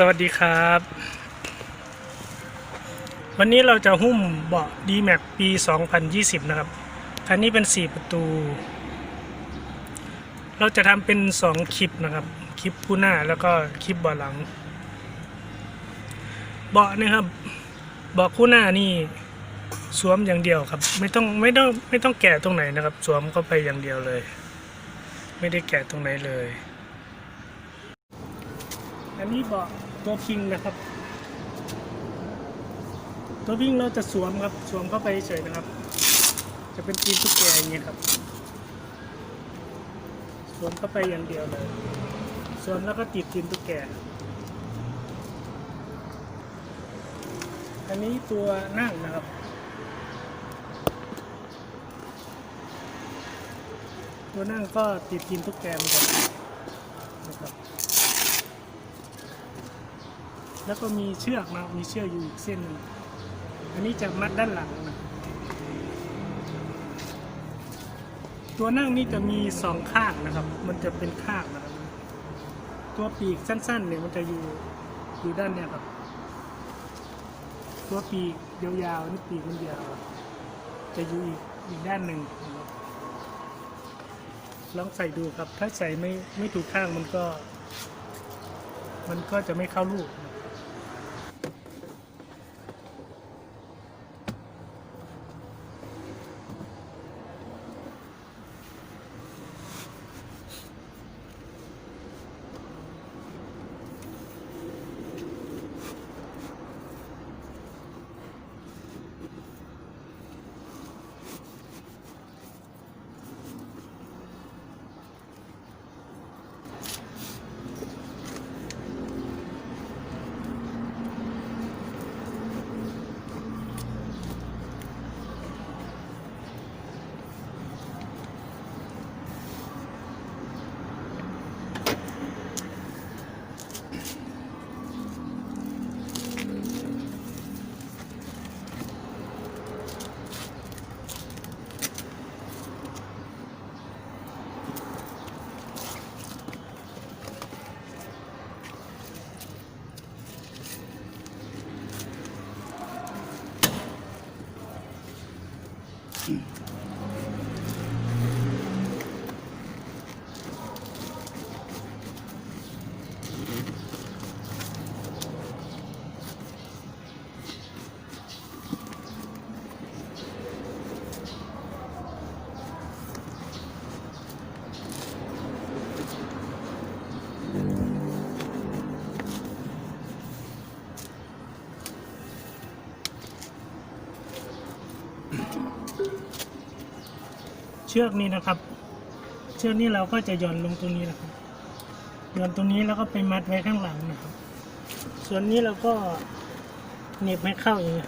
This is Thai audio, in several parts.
สวัสดีครับ วันนี้เราจะหุ้มเบาะ d m a x ปี 2020 นะครับ คันนี้เป็น 4 ประตู เราจะทำเป็น 2 คลิปนะครับ คลิปคู่หน้าแล้วก็คลิปเบาะหลัง เบาะนะครับ เบาะคู่หน้านี่สวมอย่างเดียวครับ ไม่ต้องไม่ต้องไม่ต้องแกะตรงไหนนะครับ สวมเข้าไปอย่างเดียวเลย ไม่ได้แกะตรงไหนเลยอันนี้เบาะ ตัวพิงนะครับ ตัวพิงเราจะสวมครับ สวมเข้าไปเฉยนะครับ จะเป็นตีนตุ๊กแกอย่างเงี้ยครับ สวมเข้าไปอย่างเดียวเลย สวมแล้วก็ติดตีนตุ๊กแก อันนี้ตัวนั่งนะครับตัวนั่งก็ติดตีนตุ๊กแกเหมือนกันนะครับ แล้วก็มีเชือกนะมีเชือกอยู่อีกเส้นหนึงอันนี้จะมัดด้านหลังนะตัวนั่งนี่จะมีสองข้างนะครับ มันจะเป็นข้างนะครับ ตัวปีกสั้นๆเนี่ยมันจะอยู่อยู่ด้านเนี้ยครับ ตัวปีกยาวๆนี่ปีกมันยาว จะอยู่อีกอีกด้านหนึ่งลองใส่ดูครับ ถ้าใส่ไม่ไม่ถูกข้างมันก็ มันก็จะไม่เข้ารูป เชือกนี้นะครับ เชือกนี้เราก็จะหย่อนลงตรงนี้นะครับหย่อนตรงนี้แล้วก็ไปมัดไว้ข้างหลังนะครับ ส่วนนี้เราก็เหน็บให้เข้าอย่างนี้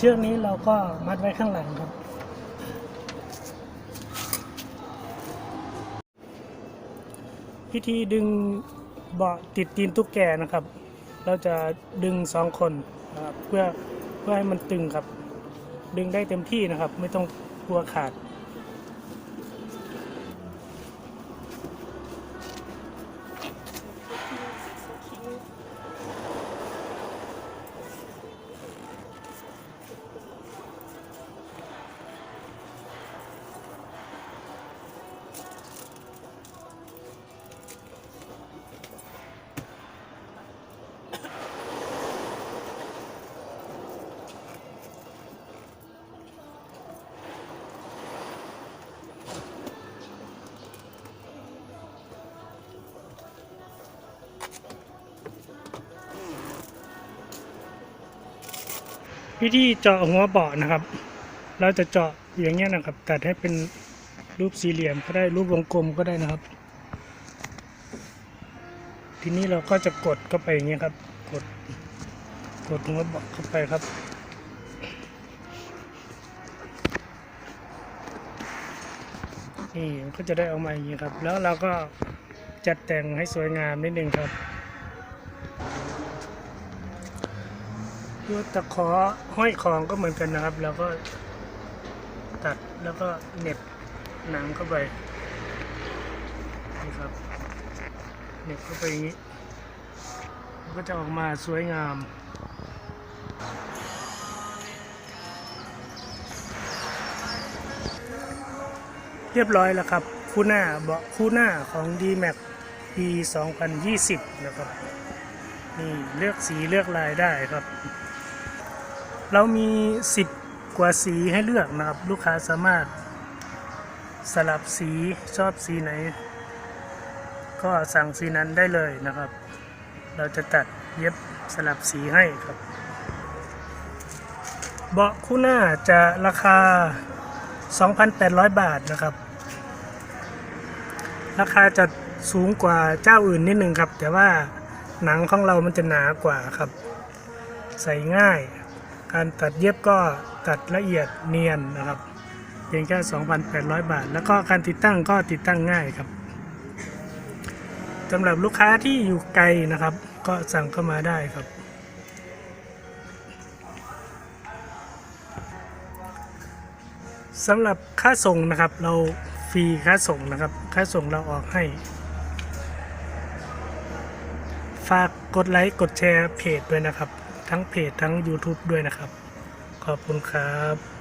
เชือกนี้เราก็มัดไว้ข้างหลังครับ พิธีดึงเบาะติดตีนตุ๊กแกนะครับ เราจะดึงสองคนนะครับเพื่อเพื่อให้มันตึงครับ ดึงได้เต็มที่นะครับ ไม่ต้องกลัวขาด วิธีเจาะหัวเบาะนะครับ เราจะเจาะอย่างเงี้ยนะครับ ตัดให้เป็นรูปสี่เหลี่ยมก็ได้รูปวงกลมก็ได้นะครับ ทีนี้เราก็จะกดเข้าไปอย่างเงี้ยครับ กด กดหัวเบาะเข้าไปครับนี่ก็จะได้ออกมาอย่างนี้ครับ แล้วเราก็จัดแต่งให้สวยงามนิดนึงครับ ตัวตะขอห้อยของก็เหมือนกันนะครับ แล้วก็ตัดแล้วก็เน็บหนังเข้าไปนี่ครับเน็บเข้าไปอย่างนี้ ก็จะออกมาสวยงามเรียบร้อยแล้วครับ คู่หน้าเบาะคู่หน้าของ d m a x P 2020 นะครับ นี่เลือกสีเลือกลายได้ครับ เรามี 10 กว่าสีให้เลือกนะครับ ลูกค้าสามารถสลับสีชอบสีไหน ก็สั่งสีนั้นได้เลยนะครับ เราจะตัดเย็บสลับสีให้ครับ เบาะคู่หน้าจะราคา 2,800 บาทนะครับ ราคาจะสูงกว่าเจ้าอื่นนิดนึงครับ แต่ว่าหนังของเรามันจะหนากว่าครับ ใส่ง่าย การตัดเย็บก็ตัดละเอียดเนียนนะครับเพียงแค่ 2,800 บาท แล้วก็การติดตั้งก็ติดตั้งง่ายครับสำหรับลูกค้าที่อยู่ไกลนะครับ ก็สั่งเข้ามาได้ครับ สำหรับค่าส่งนะครับ เราฟรีค่าส่งนะครับ ค่าส่งเราออกให้ ฝากกดไลค์กดแชร์เพจด้วยนะครับ ทั้งเพจทั้ง YouTube ด้วยนะครับ ขอบคุณครับ